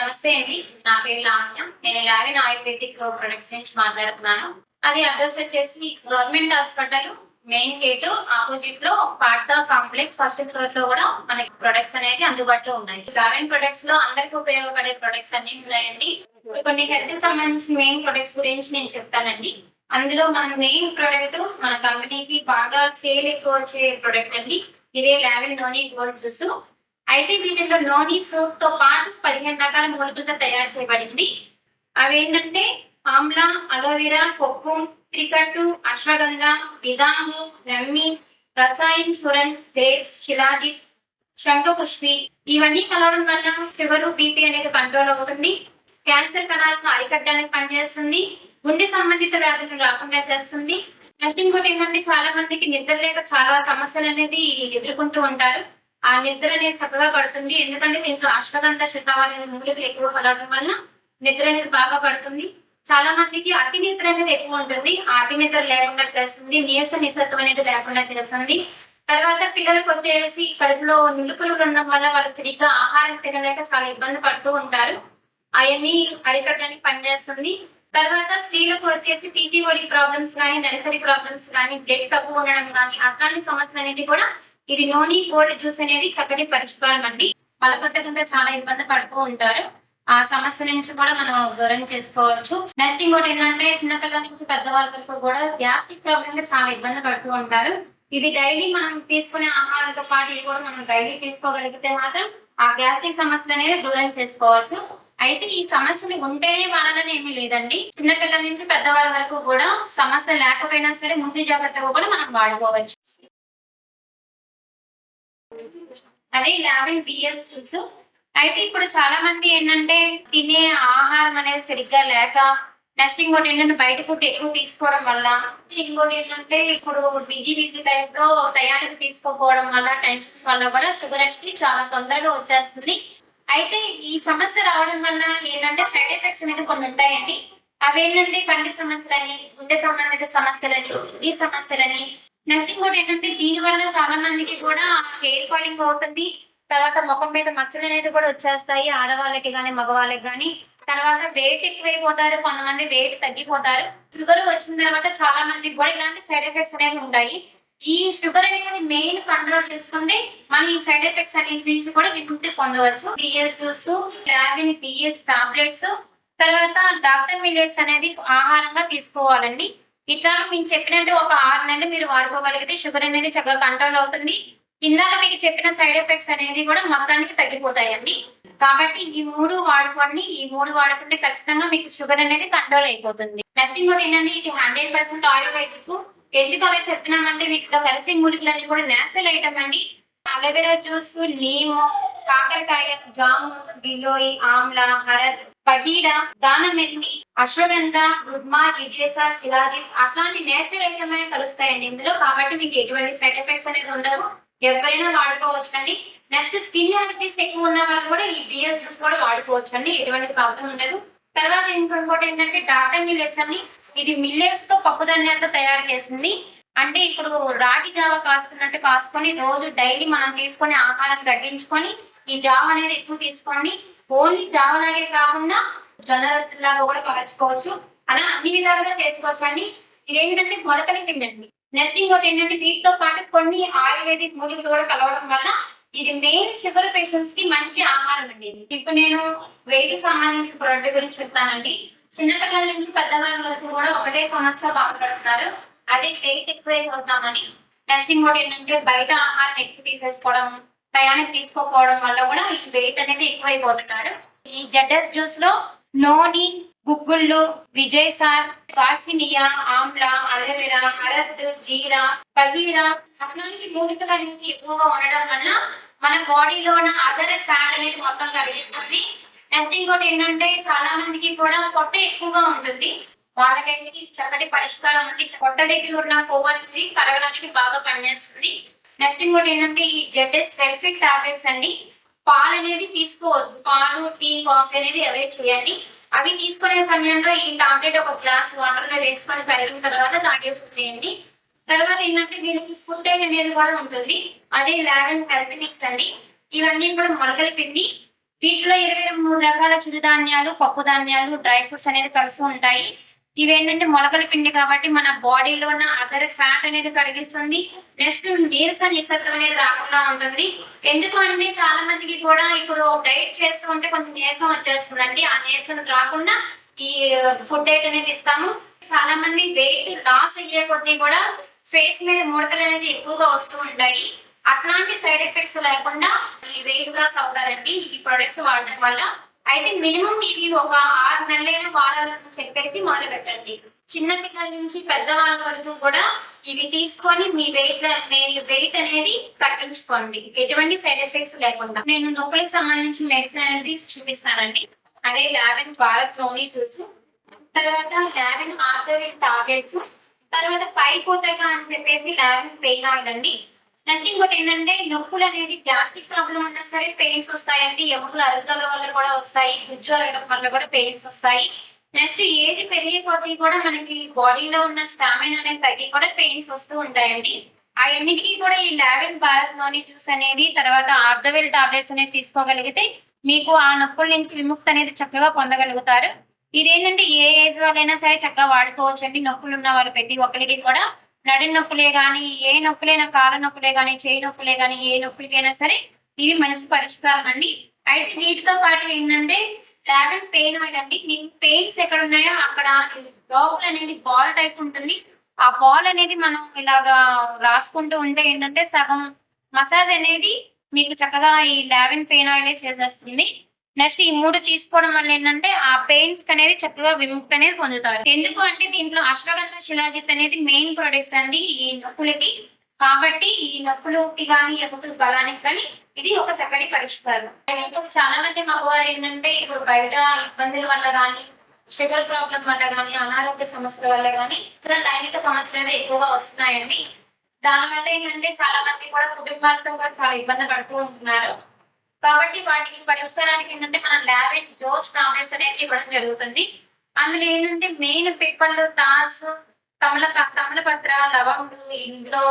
నమస్తే అండి. నా పేరు లావణ్య. నేను లావిన్ ఆయుర్వేదిక్ ప్రొడక్ట్స్ నుంచి మాట్లాడుతున్నాను. అది అడ్రస్ వచ్చేసి గవర్నమెంట్ హాస్పిటల్ మెయిన్ గేట్ ఆపోజిట్లో పార్తా కాంప్లెక్స్ ఫస్ట్ ఫ్లోర్లో కూడా మనకి ప్రొడక్ట్స్ అనేది అందుబాటులో ఉన్నాయి. లావిన్ ప్రొడక్ట్స్లో అందరికి ఉపయోగపడే ప్రొడక్ట్స్ అన్ని ఉన్నాయండి. కొన్ని హెల్త్ సంబంధించిన మెయిన్ ప్రొడక్ట్స్ గురించి నేను చెప్తానండి. అందులో మన మెయిన్ ప్రొడక్ట్ మన కంపెనీకి బాగా సేల్ ఎక్కువ వచ్చే ప్రొడక్ట్ అండి. ఇదే లావిన్లోని గోల్డ్ డ్రెస్ అయితే వీటిలో నోని ఫ్రూట్తో పాటు పదిహేను రకాల మూలికలతో తయారు చేయబడింది. అవి ఏంటంటే ఆమ్లా అలోవెరా కొక్కు త్రికట్టు అశ్వగంధ విదాంగు రమ్మి రసాయన్ చూరన్ గ్రేప్స్ శిలాజిత్ శంఖపుష్పి ఇవన్నీ కలవడం వల్ల షుగర్ బీపీ అనేది కంట్రోల్ అవుతుంది. క్యాన్సర్ కణాలను అరికట్టడానికి పనిచేస్తుంది. గుండె సంబంధిత వ్యాధులను రాకుండా చేస్తుంది. నెక్స్ట్ ఇంకోటి ఏంటంటే చాలా మందికి నిద్ర లేక చాలా సమస్యలు అనేది ఎదుర్కొంటూ ఉంటారు. ఆ నిద్ర అనేది చక్కగా పడుతుంది. ఎందుకంటే దీంట్లో అశ్వగంధ శతావాలి మూలికలు ఎక్కువ కలవడం వల్ల నిద్ర అనేది బాగా పడుతుంది. చాలా మందికి అతి నిద్ర అనేది ఎక్కువ ఉంటుంది. ఆ అతి నిద్ర లేకుండా చేస్తుంది. నీరస నిశ్శత్వం అనేది లేకుండా చేస్తుంది. తర్వాత పిల్లలకు వచ్చేసి కడుపులో నిలుపులు ఉండడం వల్ల వాళ్ళు సరిగ్గా ఆహారం తినలేక చాలా ఇబ్బంది పడుతూ ఉంటారు. అవన్నీ అరికట్టడానికి పనిచేస్తుంది. తర్వాత స్త్రీలకు వచ్చేసి పీసీఓడి ప్రాబ్లమ్స్ కానీ నెలసరి ప్రాబ్లమ్స్ కానీ బ్లడ్ తక్కువ ఉండడం కానీ అట్లాంటి సమస్యలు అనేది కూడా ఇది నోని కోడి జ్యూస్ అనేది చక్కటి పరిష్కారం అండి. మలబద్ధకంతో చాలా ఇబ్బంది పడుతూ ఉంటారు. ఆ సమస్య నుంచి కూడా మనం దూరం చేసుకోవచ్చు. నెక్స్ట్ ఇంకోటి ఏంటంటే చిన్నపిల్లల నుంచి పెద్దవాళ్ళ వరకు కూడా గ్యాస్ట్రిక్ ప్రాబ్లమ్గా చాలా ఇబ్బంది పడుతూ ఉంటారు. ఇది డైలీ మనం తీసుకునే ఆహారంతో పాటు ఇది కూడా మనం డైలీ తీసుకోగలిగితే మాత్రం ఆ గ్యాస్ట్రిక్ సమస్య అనేది దూరం చేసుకోవచ్చు. అయితే ఈ సమస్యలు ఉంటేనే వాడాలని ఏమీ లేదండి. చిన్నపిల్లల నుంచి పెద్దవాళ్ళ వరకు కూడా సమస్య లేకపోయినా సరే ముందు జాగ్రత్తగా కూడా మనం వాడుకోవచ్చు. అదే లెవెన్ బిఎస్ జ్యూస్ అయితే ఇప్పుడు చాలా మంది ఏంటంటే తినే ఆహారం అనేది సరిగ్గా లేక నెక్స్ట్ ఇంకోటి ఏంటంటే బయట ఫుడ్ ఎక్కువ తీసుకోవడం వల్ల ఇంకోటి ఏంటంటే ఇప్పుడు బిజీ బిజీ టైంలో టయానికి తీసుకోకపోవడం వల్ల టెన్షన్స్ వల్ల కూడా షుగర్ అనేది చాలా తొందరగా వచ్చేస్తుంది. అయితే ఈ సమస్య రావడం వల్ల ఏంటంటే సైడ్ ఎఫెక్ట్స్ అనేది కొన్ని ఉంటాయండి. అవి ఏంటంటే కంటి సమస్యలని గుండె సంబంధిత సమస్యలని ఈ సమస్యలని నెక్స్ట్ ఇంకోటి ఏంటంటే దీని వల్ల చాలా మందికి కూడా హెయిర్ ఫాలింగ్ అవుతుంది. తర్వాత ముఖం మీద మచ్చలు అనేది కూడా వచ్చేస్తాయి. ఆడవాళ్ళకి కానీ మగవాళ్ళకి కానీ తర్వాత వెయిట్ ఎక్కువైపోతారు. కొంతమంది వెయిట్ తగ్గిపోతారు. షుగర్ వచ్చిన తర్వాత చాలా మందికి కూడా ఇలాంటి సైడ్ ఎఫెక్ట్స్ అనేవి ఉంటాయి. ఈ షుగర్ అనేది మెయిన్ కంట్రోల్ చేసుకుంటే మనం ఈ సైడ్ ఎఫెక్ట్స్ అన్నింటి నుంచి కూడా విముక్తి పొందవచ్చు. PS juice Lavin PS tablets తర్వాత డాక్టర్ మిల్లెట్స్ అనేది ఆహారంగా తీసుకోవాలండి. ఇట్లా మేము చెప్పినట్టు ఒక ఆరు నెలలు మీరు వాడుకోగలిగితే షుగర్ అనేది చక్కగా కంట్రోల్ అవుతుంది. ఇందాక మీకు చెప్పిన సైడ్ ఎఫెక్ట్స్ అనేది కూడా మొత్తానికి తగ్గిపోతాయండి. కాబట్టి ఈ మూడు వాడుకోండి. ఈ మూడు వాడుకుంటే ఖచ్చితంగా మీకు షుగర్ అనేది కంట్రోల్ అయిపోతుంది. నెక్స్ట్ ఇంకోటి ఏంటంటే ఇది హండ్రెడ్ పర్సెంట్ ఆయుర్వేదిక్. ఎందుకు అలా చెప్తున్నామంటే వీటిలో కలిసి మూలికలన్నీ కూడా నేచురల్ ఐటమ్ అండి. అలోవెరా జ్యూస్ నీము కాకరకాయ జాము గిలోయి ఆమ్ల హరత్ పగీడ దానమెల్లి అశ్వగంధ రుద్మ విజేస శిలాజి అట్లాంటి నేచురల్ ఐటమే కలుస్తాయండి ఇందులో. కాబట్టి మీకు ఎటువంటి సైడ్ ఎఫెక్ట్స్ అనేది ఉండవు. ఎవరైనా వాడుకోవచ్చు అండి నెక్స్ట్ స్కిన్ అలర్జీస్ ఎక్కువ ఉన్న వాళ్ళు కూడా ఈ బిఎస్ జ్యూస్ కూడా వాడుకోవచ్చు అండి ఎటువంటి ప్రాబ్లం ఉండదు. తర్వాత ఇంకొకటి ఏంటంటే డాక్టర్ మిల్లెట్స్ అని ఇది మిల్లెట్స్తో పప్పు ధాన్యాలతో తయారు చేసింది. అంటే ఇప్పుడు రాగి జావ కాసుకున్నట్టు కాసుకొని రోజు డైలీ మనం తీసుకొని ఆహారం తగ్గించుకొని ఈ జావ అనేది ఎక్కువ తీసుకోండి. ఓన్లీ జావ లాగే కాకుండా జొన్న లాగా కూడా కలుచుకోవచ్చు అలా అన్ని విధాలుగా చేసుకోవచ్చు అండి ఇదేంటంటే మొలకల పిండి అండి. నెక్స్ట్ ఇంకోటి ఏంటంటే వీటితో పాటు కొన్ని ఆయుర్వేదిక్ మూలికలు కూడా కలవడం వల్ల ఇది మెయిన్ షుగర్ పేషెంట్స్కి మంచి ఆహారం అండి. ఇప్పుడు నేను వెయిట్ సంబంధించిన ప్రొడక్ట్ గురించి చెప్తానండి. చిన్నపిల్లల నుంచి పెద్దవాళ్ళ వరకు కూడా ఒకటే సమస్య బాధపడుతున్నారు అదే వెయిట్ అవుతామని. నెక్స్ట్ ఇంకోటి ఏంటంటే బయట ఆహారం ఎక్కువ తీసేసుకోవడం టయానికి తీసుకోకపోవడం వల్ల కూడా ఈ వెయిట్ అనేది ఎక్కువైపోతున్నారు ఈ జడ్ఎస్ జ్యూస్లో నోని గుగ్గుళ్ళు విజయ్ సార్ వాసినియా ఆమ్ల అలోవెరా హరద్ జీరా పగీరా అట్లాంటి మూలికలు అనేది ఎక్కువగా ఉండడం వల్ల మన బాడీలో ఉన్న అదర్ ఫ్యాట్ అనేది మొత్తం కలిగిస్తుంది నెక్స్ట్ ఇంకోటి ఏంటంటే చాలా మందికి కూడా పొట్ట ఎక్కువగా ఉంటుంది. వాళ్ళకైతే చక్కటి పరిష్కారం ఉంది. కొట్ట దగ్గర ఉన్న కొవ్వు అనేది కరగడానికి బాగా పనిచేస్తుంది. నెక్స్ట్ ఇంకోటి ఏంటంటే ఈ జెడ్ఎస్ వెల్ఫిట్ టాబ్లెట్స్ అండి. పాలు అనేది తీసుకోవద్దు. పాలు టీ కాఫీ అనేది అవాయిడ్ చేయండి. అవి తీసుకునే సమయంలో ఈ టాబ్లెట్ ఒక గ్లాస్ వాటర్లో వేసుకొని కరిగిన తర్వాత తాగేసేసేయండి. తర్వాత ఏంటంటే వీళ్ళకి ఫుడ్ అనేది కూడా ఉంటుంది. అదే లాగన్ హెల్త్ మిక్స్ అండి. ఇవన్నీ కూడా మొలకల పిండి. వీటిలో ఇరవై మూడు రకాల చిరుధాన్యాలు పప్పు ధాన్యాలు డ్రై ఫ్రూట్స్ అనేది కలిసి ఉంటాయి. ఇవేంటంటే మొలకల పిండి కాబట్టి మన బాడీలో ఉన్న అదర్ ఫ్యాట్ అనేది కరిగిస్తుంది. నెక్స్ట్ నీరస నిశ్శబ్దం అనేది రాకుండా ఉంటుంది. ఎందుకు అంటే చాలా మందికి కూడా ఇప్పుడు డైట్ చేస్తూ ఉంటే కొంచెం నీరసం వచ్చేస్తుందండి. ఆ నీరసం రాకుండా ఈ ఫుడ్ డైట్ అనేది ఇస్తాము. చాలా మంది వెయిట్ లాస్ అయ్యే కొద్దీ కూడా ఫేస్ మీద ముడతలు అనేది ఎక్కువగా వస్తూ ఉంటాయి. అట్లాంటి సైడ్ ఎఫెక్ట్స్ లేకుండా ఈ వెయిట్ లాస్ అవుతారండి. ఈ ప్రొడక్ట్స్ వాడటం వల్ల అయితే మినిమం ఇవి ఒక ఆరు నెలలైన వాడాలని చెప్పేసి మొదలు పెట్టండి చిన్న పిల్లల నుంచి పెద్దవాళ్ళ వరకు కూడా ఇవి తీసుకొని మీ వెయిట్ మీ వెయిట్ అనేది తగ్గించుకోండి. ఎటువంటి సైడ్ ఎఫెక్ట్స్ లేకుండా. నేను నొప్పులకు సంబంధించిన మెడిసిన్ అనేది చూపిస్తానండి. అదే లావెన్ భారత్లోని చూసి తర్వాత లెవెన్ ఆర్థోవిన్ టాబ్లెట్స్ తర్వాత పై పైపోతగా అని చెప్పేసి లెవెన్ పెయిన్ ఆయిల్ అండి. నెక్స్ట్ ఇంకోటి ఏంటంటే నొప్పులు అనేది గ్యాస్ట్రిక్ ప్రాబ్లం ఉన్నా సరే పెయిన్స్ వస్తాయండి. ఎముకలు అరుగుదల వల్ల కూడా వస్తాయి. గుజ్జు అరగడం వల్ల కూడా పెయిన్స్ వస్తాయి. నెక్స్ట్ ఏది పెరిగే కొద్దీ కూడా మనకి బాడీలో ఉన్న స్టామినా అనేది తగ్గి కూడా పెయిన్స్ వస్తూ ఉంటాయండి. ఆ అన్నిటికీ కూడా ఈ లావెన్ భారత్ నోని జ్యూస్ అనేది తర్వాత ఆర్థోవెల్ టాబ్లెట్స్ అనేది తీసుకోగలిగితే మీకు ఆ నొప్పుల నుంచి విముక్తి అనేది చక్కగా పొందగలుగుతారు. ఇదేంటంటే ఏ ఏజ్ వాళ్ళైనా సరే చక్కగా వాడుకోవచ్చు అండి నొప్పులు ఉన్న వాళ్ళు ప్రతి ఒక్కరికి కూడా నడి నొప్పులే కానీ ఏ నొప్పులైనా కాళ్ళ నొప్పులే కానీ చేయి నొప్పులే కానీ ఏ నొప్పులకైనా సరే ఇవి మంచి పరిష్కారం అండి. అయితే వీటితో పాటు ఏంటంటే ట్రావెల్ పెయిన్ ఆయిల్ అండి. మీకు పెయిన్స్ ఎక్కడ ఉన్నాయో అక్కడ లోపల అనేది బాల్ టైప్ ఉంటుంది. ఆ బాల్ అనేది మనం ఇలాగా రాసుకుంటూ ఉంటే ఏంటంటే సగం మసాజ్ అనేది మీకు చక్కగా ఈ లావెన్ పెయిన్ ఆయిలే చేసేస్తుంది. నెక్స్ట్ ఈ మూడు తీసుకోవడం వల్ల ఏంటంటే ఆ పెయిన్స్ అనేది చక్కగా విముక్తి అనేది పొందుతారు. ఎందుకు అంటే దీంట్లో అశ్వగంధ శిలాజిత్ అనేది మెయిన్ ప్రొడక్ట్స్ అండి ఈ నొప్పులకి. కాబట్టి ఈ నొప్పులకి కానీ ఎముకలు బలానికి కానీ ఇది ఒక చక్కటి పరిష్కారం. ఇప్పుడు చాలా మంది మగవారు ఏంటంటే ఇప్పుడు బయట ఇబ్బందుల వల్ల కానీ షుగర్ ప్రాబ్లం వల్ల కానీ అనారోగ్య సమస్యల వల్ల కానీ అసలు లైంగిక సమస్యలు అనేది ఎక్కువగా వస్తున్నాయండి. దానివల్ల ఏంటంటే చాలా మంది కూడా కుటుంబాలతో కూడా చాలా ఇబ్బంది పడుతూ ఉంటున్నారు. కాబట్టి వాటికి పరిష్కారానికి ఏంటంటే మనం లావెన్ జోష్ టాబ్లెట్స్ అనేది ఇవ్వడం జరుగుతుంది. అందులో ఏంటంటే మెయిన్ పిప్పళ్ళు తాస్ తమల తమలపత్ర లవంగు ఇందులో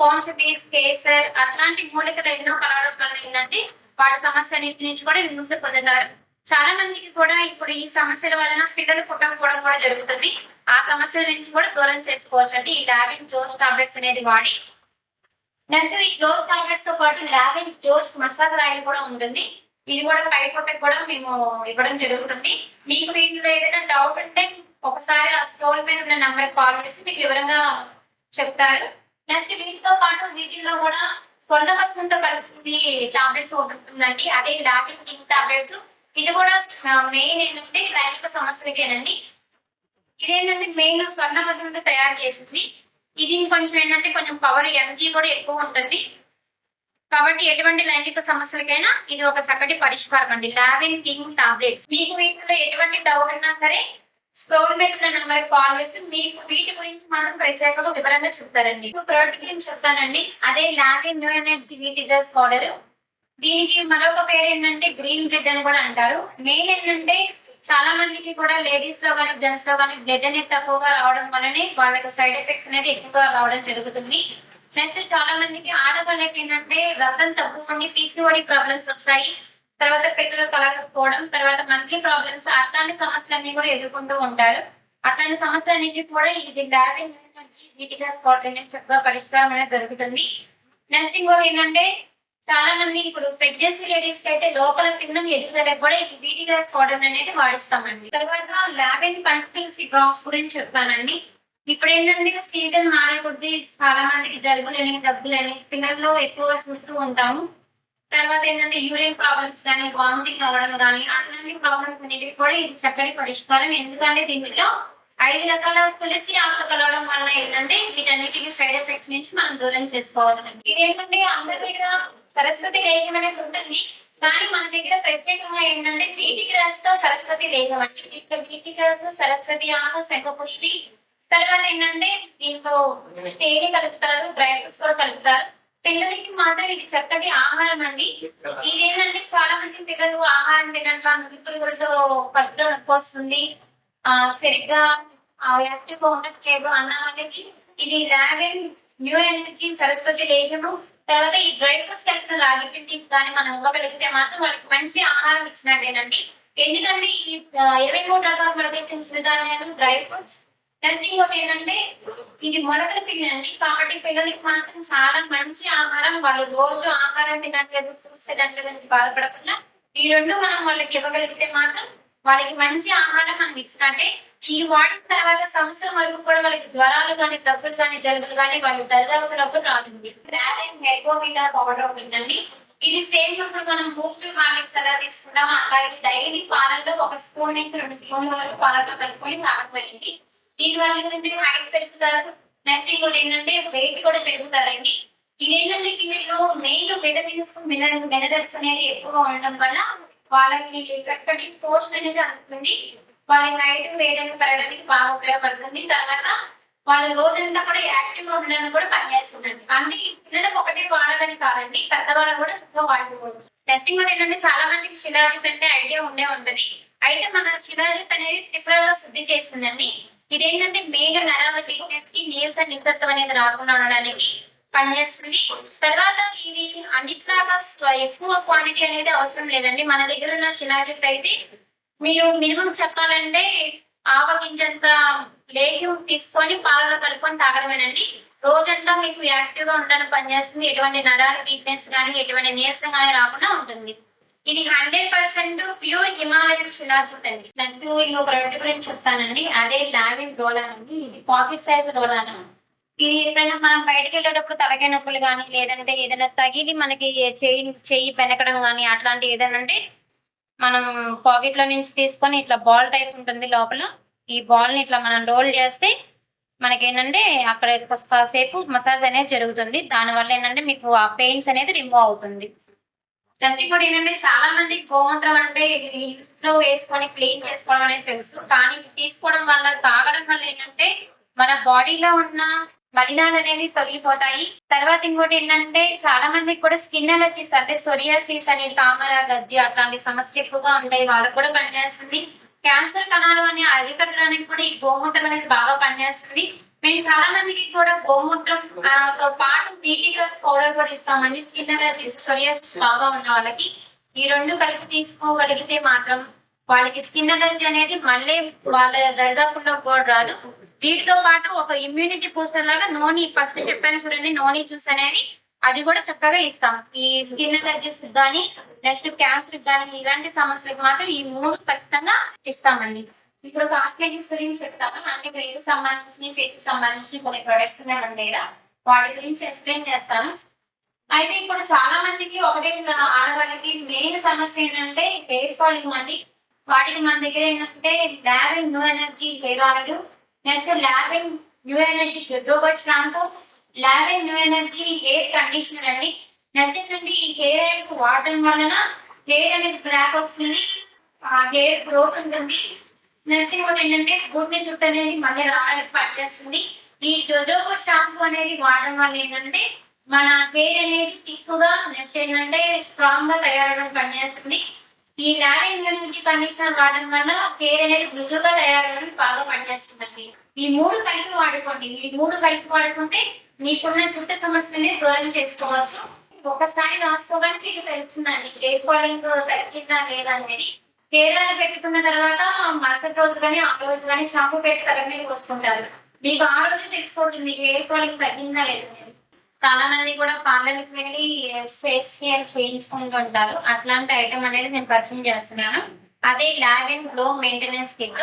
కోంచబీస్ కేసర్ అట్లాంటి మూలికలు ఎన్నో కలవడం వల్ల ఏంటంటే వాటి సమస్య నుంచి కూడా విముక్తి పొందుతారు. చాలా మందికి కూడా ఇప్పుడు ఈ సమస్యల వలన పిల్లలు పుట్టకపోవడం కూడా జరుగుతుంది. ఆ సమస్యల నుంచి కూడా దూరం చేసుకోవచ్చు అంటే ఈ లావిన్ జోస్ టాబ్లెట్స్ అనేది వాడి నెక్స్ట్ ఈ జోష్ టాబ్లెట్స్తో పాటు లావిన్ జోష్ మసాజ్ ఆయిల్ కూడా ఉంటుంది. ఇది కూడా పైపోతే కూడా మేము ఇవ్వడం జరుగుతుంది. మీకు వీటిలో ఏదైనా డౌట్ ఉంటే ఒకసారి ఆ స్క్రోల్ మీద ఉన్న నెంబర్ కాల్ చేసి మీకు వివరంగా చెప్తారు. నెక్స్ట్ వీటితో పాటు వీటిల్లో కూడా సొంత వస్త్రంతో కలిసి టాబ్లెట్స్ ఉంటుందండి. అదే లాబింగ్ కింగ్ టాబ్లెట్స్ ఇది కూడా మెయిన్ ఏంటంటే లైంగిక సమస్యలకేనండి. ఇదేంటంటే మెయిన్ స్వర్ణ వస్త్రంతో తయారు చేసింది. ఇది కొంచెం ఏంటంటే కొంచెం పవర్ ఎంజీ కూడా ఎక్కువ ఉంటుంది. కాబట్టి ఎటువంటి లైంగిక సమస్యలకైనా ఇది ఒక చక్కటి పరిష్కారం అండి. లావిన్ కింగ్ టాబ్లెట్స్ మీకు వీటిలో ఎటువంటి డౌట్ ఉన్నా సరే స్క్రోల్ మీద ఉన్న నెంబర్ కాల్ చేస్తే మీకు వీటి గురించి మాత్రం ప్రత్యేకంగా వివరంగా చెప్తారండి. ఇప్పుడు ప్రోడక్ట్ గురించి చెప్తానండి అదే లావిన్ న్యూ ఎనర్జీ వీటి డ్రెస్ పౌడర్ దీనికి మరొక పేరు ఏంటంటే గ్రీన్ బ్రెడ్ అని కూడా అంటారు. మెయిన్ ఏంటంటే చాలా మందికి కూడా లేడీస్లో కానీ జెంట్స్లో కానీ బ్లడ్ అనేది తక్కువగా రావడం వల్లనే వాళ్ళకి సైడ్ ఎఫెక్ట్స్ అనేది ఎక్కువగా రావడం జరుగుతుంది. నెక్స్ట్ చాలా మందికి ఆడవాళ్ళకి ఏంటంటే రక్తం తక్కువ పీసీఓడి ప్రాబ్లమ్స్ వస్తాయి. తర్వాత పిల్లలు కలగకపోవడం తర్వాత మంత్లీ ప్రాబ్లమ్స్ అట్లాంటి సమస్యలన్నీ కూడా ఎదుర్కొంటూ ఉంటారు. అట్లాంటి సమస్యలన్నిటి కూడా ఇది లావిన్ నుంచి వీటిగా స్పాట్ చక్కగా పరిష్కారం అనేది దొరుకుతుంది. నెక్స్ట్ ఇంకోటి ఏంటంటే చాలా మంది ఇప్పుడు ప్రెగ్నెన్సీ లేడీస్కి అయితే లోపల పిల్లం ఎదుగుదల కూడా ఈ వీటి గ్యాస్ పౌడర్ అనేది వాడిస్తామండి. తర్వాత లావెన్ పంపిల్స్ డ్రాప్స్ గురించి చెప్తానండి. ఇప్పుడు ఏంటంటే సీజన్ మారే కొద్దీ చాలా మందికి జలుబులని దగ్గులని పిల్లల్లో ఎక్కువగా చూస్తూ ఉంటాము. తర్వాత ఏంటంటే యూరిన్ ప్రాబ్లమ్స్ కానీ వామిటింగ్ అవ్వడం కానీ అట్లాంటి ప్రాబ్లమ్స్ అనేవి కూడా ఇది చక్కటి పరిష్కారం. ఎందుకంటే దీనిలో ఐదు రకాల తులసి ఆకులు కలవడం వల్ల ఏంటంటే వీటన్నిటికి సైడ్ ఎఫెక్ట్స్ నుంచి మనం దూరం చేసుకోవచ్చు ఇది ఏంటంటే అందరి దగ్గర సరస్వతి లేఖం అనేది ఉంటుంది. కానీ మన దగ్గర ప్రత్యేకంగా ఏంటంటే వీటి గ్రాస్తో సరస్వతి లేఖం అండి. ఇట్లా వీటి గ్రాస్ సరస్వతి ఆకు శంఖపుష్టి తర్వాత ఏంటంటే దీంట్లో తేనె కలుపుతారు డ్రై ఫ్రూట్స్ కూడా కలుపుతారు. పిల్లలకి మాత్రం ఇది చక్కటి ఆహారం అండి. ఇదేంటంటే చాలా మంది పిల్లలు ఆహారం తినట్లా పురుగులతో పట్టులో నొప్పి వస్తుంది. సరిగ్గా యాక్టివ్గా ఉండట్లేదు అన్న వాళ్ళకి ఇది లావెన్ న్యూ ఎనర్జీ సరస్వతి లేఖము తర్వాత ఈ డ్రై ఫ్రూట్స్ కలిపిన రాగి పిండి కానీ మనం ఇవ్వగలిగితే మాత్రం వాళ్ళకి మంచి ఆహారం ఇచ్చినట్టేనండి. ఎందుకంటే ఈ ఇరవై మూడు రకాల మొలకెత్తిన సిరిధాన్యాలు డ్రై ఫ్రూట్స్. నెక్స్ట్ ఇంకోటి ఏంటంటే ఇది మొలకల పిండి అండి. కాబట్టి పిల్లలకి మాత్రం చాలా మంచి ఆహారం వాళ్ళు రోజు ఆహారం తినట్లేదు ఫ్రూట్స్ తినట్లేదు అని బాధపడకుండా ఈ రెండు మనం వాళ్ళకి ఇవ్వగలిగితే మాత్రం వాళ్ళకి మంచి ఆహారం మనం ఇచ్చినట్టే ఈ వాడిన తర్వాత సంవత్సరం వరకు కూడా వాళ్ళకి జ్వరాలు కానీ జబ్బులు కానీ జలుబులు కానీ వాళ్ళు దరిదాపులకు రాదు. హెర్బోవిటా పౌడర్ ఉందండి ఇది సేమ్ ఇప్పుడు మనం బూస్ట్ హార్లిక్స్ ఎలా తీసుకుంటాం అలాగే డైలీ పాలల్లో ఒక స్పూన్ నుంచి రెండు స్పూన్ల వరకు పాలల్లో కలుపుకొని తాగకపోయింది దీని వల్ల ఏంటంటే హైట్ పెరుగుతారు నెక్స్ట్ ఇంకోటి ఏంటంటే వెయిట్ కూడా పెరుగుతారండి. ఇదేంటంటే వీటిలో మెయిన్ విటమిన్స్ మినరల్ మినరల్స్ అనేది ఎక్కువగా ఉండడం వల్ల వాళ్ళకి చక్కటి పోస్ట్ అనేది అందుతుంది. వాళ్ళ హైట్ వెయిట్ అనేది పెరగడానికి బాగా ఉపయోగపడుతుంది. తర్వాత వాళ్ళ రోజంతా కూడా యాక్టివ్గా ఉండడానికి కూడా పనిచేస్తుందండి అంటే పిల్లలకు ఒకటి వాడాలని కాదండి పెద్దవాళ్ళు కూడా చక్కగా వాడుకోవచ్చు. టెస్టింగ్ కూడా ఏంటంటే చాలా మందికి శిలాజిత్ అంటే ఐడియా ఉండే ఉంటది. అయితే మన శిలాజిత్ అనేది త్రిఫలలో శుద్ధి చేస్తుందండి. ఇదేంటంటే మేఘ నరాల వీక్నెస్కి నీరస నిశ్శబ్దం అనేది రాకుండా ఉండడానికి పనిచేస్తుంది తర్వాత ఇది అన్నిట్లాగా ఎక్కువ క్వాంటిటీ అనేది అవసరం లేదండి. మన దగ్గర ఉన్న శిలాజిత్ అయితే మీరు మినిమం చెప్పాలంటే ఆవగింజంత లేహ్యం తీసుకొని పాలలో కలుపుకొని తాగడమేనండి. రోజంతా మీకు యాక్టివ్గా ఉండడానికి పనిచేస్తుంది ఎటువంటి నరాల వీక్నెస్ కానీ ఎటువంటి నీరసం కానీ రాకుండా ఉంటుంది. ఇది hundred percent pure Himalayan shilajit అండి. నెక్స్ట్ ఇంకో ప్రొడక్ట్ గురించి చెప్తానండి. అదే లావిన్ రోలాన్ అండి ఇది పాకెట్ సైజ్ రోలాన్. ఇది ఎప్పుడైనా మనం బయటకు వెళ్ళేటప్పుడు తలకాయ నొప్పులు కానీ లేదంటే ఏదైనా తగిలి మనకి చెయ్యి చెయ్యి పెనకడం కానీ అట్లాంటి ఏదైనా అంటే మనం పాకెట్లో నుంచి తీసుకొని ఇట్లా బాల్ టైప్ ఉంటుంది లోపల ఈ బాల్ని ఇట్లా మనం రోల్ చేస్తే మనకేంటంటే అక్కడ కాసేపు మసాజ్ అనేది జరుగుతుంది. దానివల్ల ఏంటంటే మీకు ఆ పెయిన్స్ అనేది రిమూవ్ అవుతుంది. ఫస్ట్ కూడా ఏంటంటే చాలా మంది గోమూత్రం అంటే ఇది ఇంట్లో వేసుకొని క్లీన్ చేసుకోవడం అనేది తెలుసు. కానీ తీసుకోవడం వల్ల తాగడం వల్ల ఏంటంటే మన బాడీలో ఉన్న మలినాలు అనేది తొలగిపోతాయి. తర్వాత ఇంకోటి ఏంటంటే చాలా మందికి కూడా స్కిన్ అలర్జీస్ అంటే సొరియాసిస్ అనేది తామర గద్ది అట్లాంటి సమస్యలు ఎక్కువగా ఉంటాయి. వాళ్ళకి కూడా పనిచేస్తుంది. క్యాన్సర్ కణాలు అని అరికట్టడానికి కూడా ఈ గోమూత్రం అనేది బాగా పనిచేస్తుంది. మేము చాలా మందికి కూడా గోమూత్రం ఆ, తో పాటు బీటీ గ్రాస్ పౌడర్ కూడా ఇస్తామండి. స్కిన్ అలర్జీస్ సొరియాసిస్ బాగా ఉన్న వాళ్ళకి. ఈ రెండు కలిపి తీసుకోగలిగితే మాత్రం వాళ్ళకి స్కిన్ అలర్జీ అనేది మళ్ళీ వాళ్ళ దరిదాపుల్లో కూడా రాదు. వీటితో పాటు ఒక ఇమ్యూనిటీ బూస్టర్ లాగా నోని ఫస్ట్ చెప్పాను చూడండి నోని జ్యూస్ అనేది అది కూడా చక్కగా ఇస్తాం ఈ స్కిన్ అలర్జీస్ కానీ నెక్స్ట్ క్యాన్సర్ కానీ ఇలాంటి సమస్యలకు మాత్రం ఈ మూడు ఖచ్చితంగా ఇస్తామండి. ఇప్పుడు కాస్మెటిక్స్ గురించి చెప్తాము. అంటే బ్రెయిన్ సంబంధించిన ఫేస్ సంబంధించిన కొన్ని ప్రొడక్ట్స్ ఉన్నాయండి ఇలా వాటి గురించి ఎక్స్ప్లెయిన్ చేస్తాను. అయితే ఇప్పుడు చాలా మందికి ఒకటే ఆడవాళ్ళకి మెయిన్ సమస్య ఏంటంటే హెయిర్ ఫాలింగ్ అండి. వాటికి మన దగ్గర ఏంటంటే Lavin new energy hair oil next Lavin new energy global shampoo Lavin new energy hair conditioner అండి. నెక్స్ట్ ఏంటంటే ఈ హెయిర్ ఆయిల్ వాడటం వలన హెయిర్ అనేది బ్లాక్ వస్తుంది ఆ హెయిర్ గ్రోత్ ఉంటుంది. నెక్స్ట్ ఇంకోటి ఏంటంటే గుడ్ని జుట్టు అనేది మళ్ళీ రావడానికి పనిచేస్తుంది. ఈ జోజోబో షాంపూ అనేది వాడడం వల్ల ఏంటంటే మన హెయిర్ అనేది తిక్కుగా నెక్స్ట్ ఏంటంటే స్ట్రాంగ్గా తయారవడం పనిచేస్తుంది. ఈ ల్యాబింగ్ ఎనర్జీ కండిషనర్ వాడడం వల్ల హెయిర్ అనేది మృదుగా తయారవడానికి బాగా పనిచేస్తుందండి. ఈ మూడు కలిపి వాడుకోండి. ఈ మూడు కలిపి వాడుకుంటే మీకున్న చుట్టు సమస్యని దూరం చేసుకోవచ్చు. ఒకసారి రాసుకోవడానికి మీకు తెలుస్తుందండి. హెయిర్ ఫాలింగ్ తగ్గిందా లేదా అనేది. హెయిర్ ఆయిల్ పెట్టుకున్న తర్వాత మరుసటి రోజు కానీ ఆ రోజు కానీ షాంపూ పెట్టి తల మీద వస్తుంటారు. మీకు ఆ రోజు తెలిసిపోతుంది హెయిర్ ఫాలింగ్ తగ్గిందా లేదా చాలా మంది కూడా పార్లర్కి వెళ్ళి ఫేస్ కేర్ చేయించుకుంటుంటారు. అట్లాంటి ఐటమ్ అనేది నేను పరిచయం చేస్తున్నాను. అదే లావెన్ గ్లో మెయింటెనెన్స్ కిట్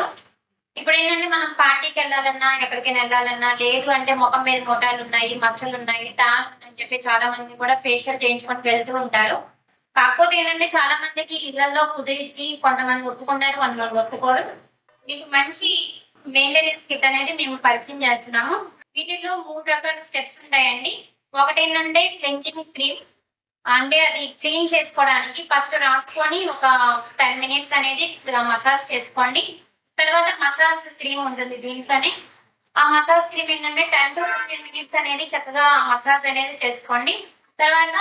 ఇప్పుడు ఏంటంటే మనం పార్టీకి వెళ్ళాలన్నా ఎక్కడికైనా వెళ్ళాలన్నా లేదు అంటే ముఖం మీద మొటాలు ఉన్నాయి మచ్చలు ఉన్నాయి టాన్ అని చెప్పి చాలా మంది కూడా ఫేషియల్ చేయించుకొని వెళ్తూ ఉంటారు. కాకపోతే ఏంటంటే చాలా మందికి ఇళ్ళలో కుదిరికి కొంతమంది ఒప్పుకుంటారు కొంతమంది ఒప్పుకోరు. మీకు మంచి మెయింటెనెన్స్ కిట్ అనేది మేము పరిచయం చేస్తున్నాము. వీటిలో మూడు రకాల స్టెప్స్ ఉంటాయండి. ఒకటి ఏంటంటే క్లెన్జింగ్ క్రీమ్ అంటే అది క్లీన్ చేసుకోవడానికి ఫస్ట్ రాసుకొని ఒక టెన్ మినిట్స్ అనేది మసాజ్ చేసుకోండి. తర్వాత మసాజ్ క్రీమ్ ఉంటుంది దీంట్లోనే. ఆ మసాజ్ క్రీమ్ ఏంటంటే టెన్ టు ఫిఫ్టీన్ మినిట్స్ అనేది చక్కగా మసాజ్ అనేది చేసుకోండి. తర్వాత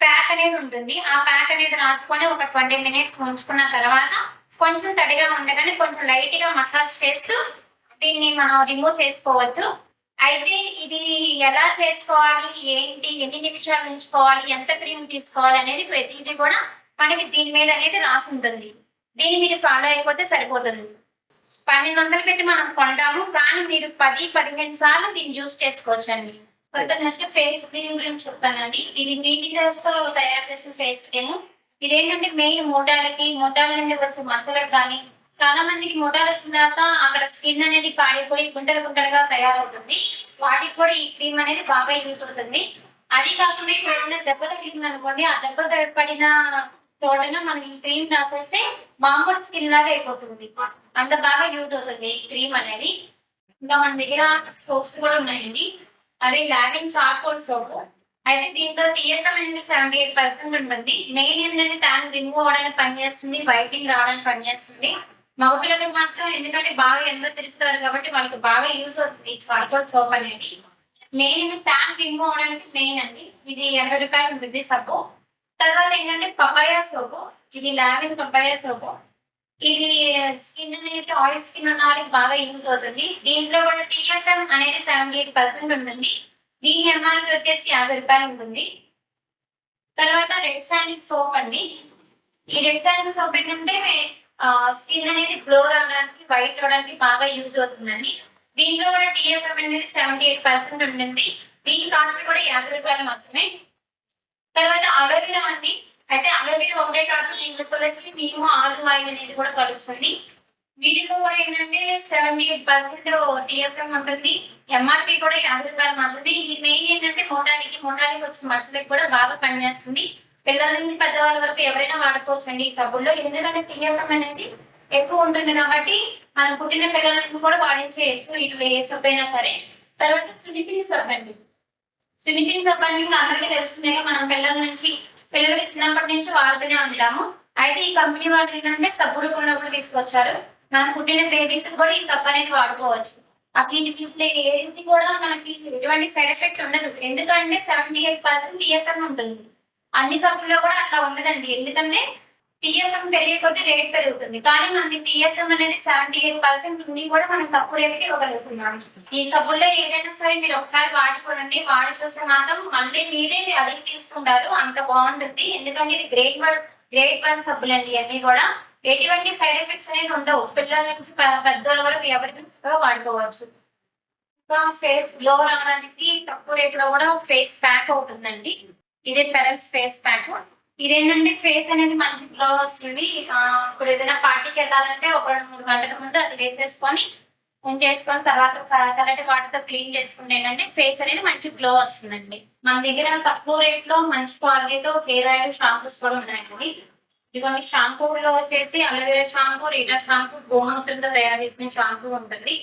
ప్యాక్ అనేది ఉంటుంది. ఆ ప్యాక్ అనేది రాసుకొని ఒక ట్వంటీ మినిట్స్ ఉంచుకున్న తర్వాత కొంచెం తడిగా ఉండగానే కొంచెం లైట్గా మసాజ్ చేస్తూ దీన్ని మనం రిమూవ్ చేసుకోవచ్చు. అయితే ఇది ఎలా చేసుకోవాలి? ఏంటి? ఎన్ని నిమిషాలు ఉంచుకోవాలి? ఎంత క్రీమ్ తీసుకోవాలి? అనేది ప్రతిదీ కూడా మనకి దీని మీద అనేది రాసి ఉంటుంది. దీన్ని మీరు ఫాలో అయిపోతే సరిపోతుంది. పన్నెండు వందలు పెట్టి మనం కొంటాము కానీ మీరు పది పదిహేను సార్లు దీన్ని యూస్ చేసుకోవచ్చు అండి కొత్త నెక్స్ట్ ఫేస్ క్రీమ్ గురించి చెప్తానండి. ఇది నీటినెస్తో తయారు చేసిన ఫేస్ క్రీమ్. ఇదేంటంటే మెయిన్ మోటాలకి మోటాల నుండి వచ్చే మచ్చలకు కానీ చాలా మందికి మోటాలు వచ్చిన అక్కడ స్కిన్ అనేది పాడిపోయి గుంటలు గుంటలుగా తయారవుతుంది. వాటికి కూడా ఈ క్రీమ్ అనేది బాగా యూజ్ అవుతుంది. అది కాకుండా ఇప్పుడు ఏమైనా దెబ్బ తగిలింది అనుకోండి ఆ దెబ్బ పడిన చోటన మనం ఈ క్రీమ్ రాసేస్తే మామూలు స్కిన్ లాగా అయిపోతుంది. అంత బాగా యూజ్ అవుతుంది ఈ క్రీమ్ అనేది. ఇంకా మన దగ్గర సోప్స్ కూడా ఉన్నాయండి. అదే లావింగ్ చార్కోల్ సోప్ అయితే దీంట్లో టీఎఫ్ఎం అనేది సెవెంటీ ఎయిట్ పర్సెంట్ ఉంటుంది. మెయిన్ ఏంటంటే ట్యాన్ రిమూవ్ అవడానికి పనిచేస్తుంది వైటింగ్ రావడానికి పనిచేస్తుంది. మగపిల్లలకి మాత్రం ఎందుకంటే బాగా ఎండ తిరుగుతారు కాబట్టి వాళ్ళకి బాగా యూజ్ అవుతుంది ఈ సోప్ అనేది. మెయిన్ ట్యాన్ రిమూవ్ అవడానికి మెయిన్ అండి. ఇది ఎనభై రూపాయలు ఉంటుంది సబ్బు. తర్వాత ఏంటంటే పపాయ సోపు ఇది లావిన్ పపాయా సోపు ఇది స్కిన్ అనేది ఆయిల్ స్కిన్ ఉన్న వాళ్ళకి బాగా యూజ్ అవుతుంది. దీంట్లో కూడా టీఎఫ్ఎం అనేది సెవెంటీ ఎయిట్ పర్సెంట్ ఉంటుంది దీని ఎంఆర్పి వచ్చేసి యాభై రూపాయలు ఉంటుంది. తర్వాత రెడ్ శాండిల్ సోప్ అండి. ఈ రెడ్ శాండిల్ సోప్ ఏంటంటే స్కిన్ అనేది గ్లో రావడానికి వైట్ అవడానికి బాగా యూజ్ అవుతుందండి. దీంట్లో కూడా టీఎఫ్ఎం అనేది సెవెంటీ ఎయిట్ పర్సెంట్ ఉంటుంది. దీని కాస్ట్ కూడా యాభై రూపాయలు మాత్రమే. తర్వాత అలోవెరా అండి అయితే అలోవెరా ఒకటే కాదు దీంట్లో కలిసి నీము ఆలు ఆయిల్ అనేది కూడా కలుస్తుంది. వీటిలో కూడా ఏంటంటే సెవెంటీ ఎయిట్ పర్సెంట్ టీఎఫ్ఎం ఉంటుంది ఎంఆర్పి కూడా యాభై రూపాయలు మాత్రమే. ఇది మెయిన్ ఏంటంటే మోటానికి మోటానికి వచ్చిన మచ్చలకు కూడా బాగా పనిచేస్తుంది. పిల్లల నుంచి పెద్దవాళ్ళ వరకు ఎవరైనా వాడుకోవచ్చు అండి ఈ సబ్బుల్లో. ఎందుకంటే టీఎఫ్ఎం అనేది ఎక్కువ ఉంటుంది కాబట్టి మనం పుట్టిన పిల్లల నుంచి కూడా వాడించేయచ్చు. ఇట్లా ఏ సబ్బు అయినా సరే. తర్వాత స్లిపింగ్ సబ్ అండి స్విమ్మింగ్ సబ్బు అంటే ఇంకా అందరికీ తెలుస్తుంది మనం పిల్లల నుంచి పిల్లలకి చిన్నప్పటి నుంచి వాడుతూనే ఉంటాము. అయితే ఈ కంపెనీ వాళ్ళు ఏంటంటే సబ్బు రూపంలో కూడా తీసుకొచ్చారు. మనం పుట్టిన బేబీస్ కూడా ఈ సబ్బు అనేది వాడుకోవచ్చు. అసలు ఈ దీంట్లో ఏది కూడా మనకి ఎటువంటి సైడ్ ఎఫెక్ట్ ఉండదు. ఎందుకంటే సెవెంటీ ఎయిట్ పర్సెంట్ ఉంటుంది. అన్ని సబ్బుల్లో కూడా అట్లా ఉండదండి. ఎందుకంటే టీఎఫ్ఎం పెరిగే కొద్ది రేట్ పెరుగుతుంది. కానీ మనకి టీఎఫ్ఎం అనేది సెవెంటీ ఎయిట్ పర్సెంట్ ఉంది కూడా మనం తక్కువ రేటుకి ఇవ్వగలుగుతున్నాం. ఈ సబ్బుల్లో ఏదైనా సరే మీరు ఒకసారి వాడి చూడండి వాడి చూస్తే మాత్రం మళ్ళీ మీరే అడిగి తీసుకుంటారు. అంత బాగుంటుంది. ఎందుకంటే ఇది గ్రేట్ వన్ గ్రేట్ వన్ సబ్బులు అండి ఇవన్నీ కూడా. ఎటువంటి సైడ్ ఎఫెక్ట్స్ అనేది ఉండవు. పిల్లల నుంచి పె- పెద్దోళ్ళ వరకు ఎవరి నుంచి కూడా వాడుకోవచ్చు. ఇంకా ఫేస్ గ్లో రావడానికి తక్కువ రేట్లో కూడా ఫేస్ ప్యాక్ అవుతుందండి. ఇదే పెరల్స్ ఫేస్ ప్యాక్. ఇదేంటంటే ఫేస్ అనేది మంచి గ్లో వస్తుంది. ఇప్పుడు ఏదైనా పార్టీకి వెళ్ళాలంటే ఒక రెండు మూడు గంటల ముందు అది వేసేసుకొని ఉంచేసుకొని తర్వాత చల్లటి వాటర్తో క్లీన్ చేసుకుంటే ఏంటంటే ఫేస్ అనేది మంచి గ్లో వస్తుందండి. మన దగ్గర తక్కువ రేట్లో మంచి క్వాలిటీతో హెయిర్ ఆయిల్ షాంపూస్ కూడా ఉన్నాయండి. ఇదిగోండి షాంపూలో వచ్చేసి అలోవేరా షాంపూ రీటా షాంపూ గోమూత్రంతో తయారు చేసిన షాంపూ ఉంటుంది.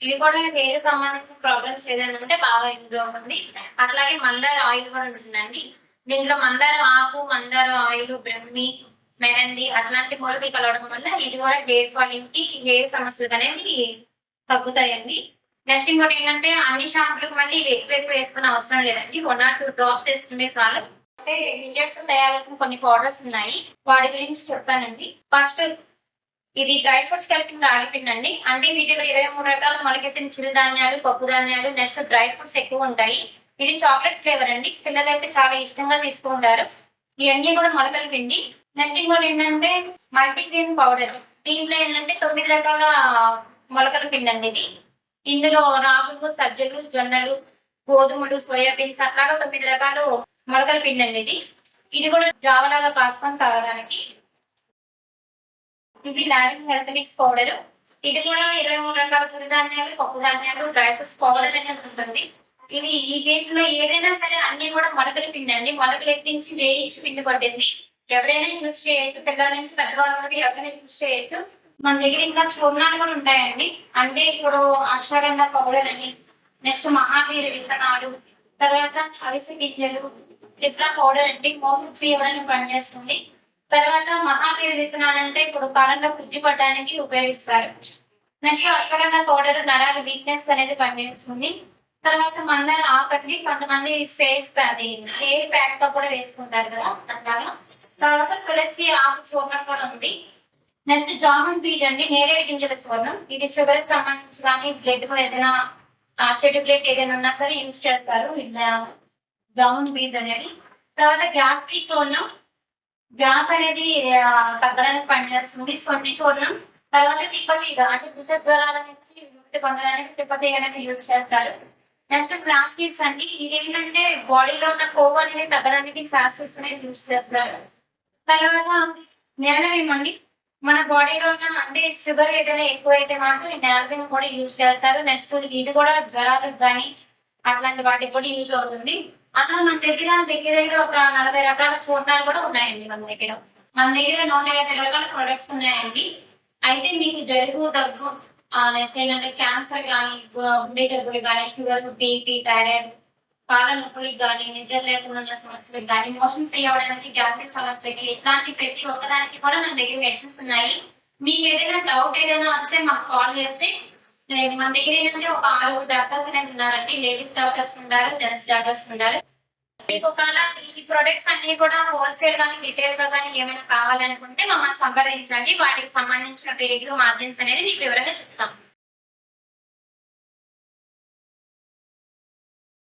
ఇవి కూడా హెయిర్ సంబంధించిన ప్రాబ్లమ్స్ ఏదైనా ఉంటే బాగా ఇంప్రూవ్ అవుతుంది అట్లాగే మందార ఆయిల్ కూడా ఉంటుందండి. దీంట్లో మందార ఆకు మందార ఆయిల్ బ్రహ్మి మెహందీ అట్లాంటి మూలికలు కలవడం వల్ల ఇది కూడా హెయిర్ క్వాలిటీ హెయిర్ సమస్యలు అనేది తగ్గుతాయండి. నెక్స్ట్ ఇంకోటి ఏంటంటే అన్ని షాంపులకు మళ్ళీ ఎక్కువ ఎక్కువ వేసుకునే అవసరం లేదండి. వన్ ఆర్ టూ డ్రాప్స్ వేసుకుంటే చాలు అంటే ఇంజెక్ట్స్ తయారు చేసిన కొన్ని పౌడర్స్ ఉన్నాయి. వాటి గురించి చెప్తానండి ఫస్ట్ ఇది డ్రై ఫ్రూట్స్ కలిపిన రాగిపిండి అంటే వీటిలో ఇరవై మూడు రకాల మొలకెత్తిన చిరుధాన్యాలు పప్పు ధాన్యాలు నెక్స్ట్ డ్రై ఫ్రూట్స్ ఎక్కువ ఉంటాయి. ఇది చాక్లెట్ ఫ్లేవర్ అండి. పిల్లలు అయితే చాలా ఇష్టంగా తీసుకుంటారు. ఇవన్నీ కూడా మొలకల పిండి. నెక్స్ట్ ఇంకోటి ఏంటంటే మల్టీగ్రెయిన్ పౌడర్. దీంట్లో ఏంటంటే తొమ్మిది రకాల మొలకల పిండి అండి ఇది. ఇందులో రాగులు సజ్జలు జొన్నలు గోధుమలు సోయాబీన్స్ అట్లాగా తొమ్మిది రకాలు మొలకల పిండి అండి ఇది. ఇది కూడా జావలాగా కాసుకొని తాగడానికి. ఇది లావింగ్ హెల్త్ మిక్స్ పౌడర్. ఇది కూడా ఇరవై మూడు రకాల చిరుధాన్యాలు పప్పు ధాన్యాలు డ్రై ఫ్రూట్స్ పౌడర్ అనేది ఉంటుంది. ఇది ఈ దీంట్లో ఏదైనా సరే అన్ని కూడా మొలకలు పిండి అండి మొలకలు ఎత్తించి వేయించి పిండి పట్టింది ఎవరైనా యూజ్ చేయొచ్చు. పిల్లల నుంచి పెద్దవాళ్ళ వరకు ఎవరైనా యూజ్ చేయొచ్చు. మన దగ్గర ఇంకా చూర్ణాలు కూడా ఉంటాయండి. అంటే ఇప్పుడు అశ్వగంధ పౌడర్ అని నెక్స్ట్ మహావీర విత్తనాలు తర్వాత అవిసె గింజలు టిఫ్లా పౌడర్ అంటే మోషన్ ఫీవర్ అని పనిచేస్తుంది. తర్వాత మహావీర విత్తనాలు అంటే ఇప్పుడు కాలంలో కుజ్జు పట్టడానికి ఉపయోగిస్తారు. నెక్స్ట్ అశ్వగంధ పౌడర్ నరాల వీక్నెస్ అనేది పనిచేస్తుంది. తర్వాత మందార ఆకటి కొంతమంది ఫేస్ అది హెయిర్ ప్యాక్తో కూడా వేసుకుంటారు కదా అట్లాగా తర్వాత తులసి ఆకు చూర్ణం కూడా ఉంది. నెక్స్ట్ జామున్ బీజ్ అండి నేరేడు గింజల చూర్ణం. ఇది షుగర్ సంబంధించి కానీ బ్లడ్ ఏదైనా ఆ చెడు ప్లేట్ ఏదైనా ఉన్నా సరే యూజ్ చేస్తారు. ఇట్లా బీజ్ అనేది. తర్వాత గ్యాస్ పీస్ చూడడం గ్యాస్ అనేది తగ్గడానికి పనిచేస్తుంది. సొంటి చూర్ణం. తర్వాత తిప్పతి ఆర్టిఫిషియల్ జ్వరాల నుంచి విముక్తి పొందడానికి తిప్పతి అనేది యూజ్ చేస్తారు. నెక్స్ట్ ప్లాస్టిక్స్ అండి ఇదేంటంటే బాడీలో ఉన్న కొవ్వు అనేది తగ్గడానికి ఫ్యాస్టిక్స్ అనేది యూజ్ చేస్తారు. తర్వాత నేలవేమ్ అండి మన బాడీలో ఉన్న అంటే షుగర్ ఏదైనా ఎక్కువైతే మాత్రం ఈ నేలవేమ్ కూడా యూజ్ చేస్తారు. నెక్స్ట్ ఇది కూడా జ్వరాలకు కానీ అట్లాంటి వాటికి కూడా యూజ్ అవుతుంది. అట్లా మన దగ్గర దగ్గర దగ్గర ఒక నలభై రకాల చూడటాలు కూడా ఉన్నాయండి మన దగ్గర. మన దగ్గర నూట యాభై రకాల ప్రొడక్ట్స్ ఉన్నాయండి. అయితే మీకు జలుబు దగ్గు నెక్స్ట్ ఏంటంటే క్యాన్సర్ కానీ గుండె జబ్బులు కానీ షుగర్ బీపీ థైరాయిడ్ కాళ్ళ నొప్పులకు కానీ నిద్ర లేకుండా ఉన్న సమస్యలకు కానీ మోషన్ ఫ్రీ అవడానికి గ్యాస్ట్రిక్ సమస్యలకి ఇట్లాంటి ప్రతి ఒక్కదానికి కూడా మన దగ్గర మెడిసిన్స్ ఉన్నాయి. మీకు ఏదైనా డౌట్ ఏదైనా వస్తే మాకు కాల్ చేస్తే మన దగ్గర ఏంటంటే ఒక ఆరుగురు డాక్టర్స్ అనేది ఉన్నారండి. లేడీస్ డాక్టర్స్ ఉన్నారు జెంట్స్ డాక్టర్స్ ఉన్నారు మీకు ఒకవేళ ఈ ప్రొడక్ట్స్ అన్ని కూడా హోల్సేల్ కానీ రిటైల్గా కానీ ఏమైనా కావాలనుకుంటే మమ్మల్ని సంప్రదించండి. వాటికి సంబంధించిన రేట్లు మార్జిన్స్ అనేది మీకు వివరంగా చెప్తాం.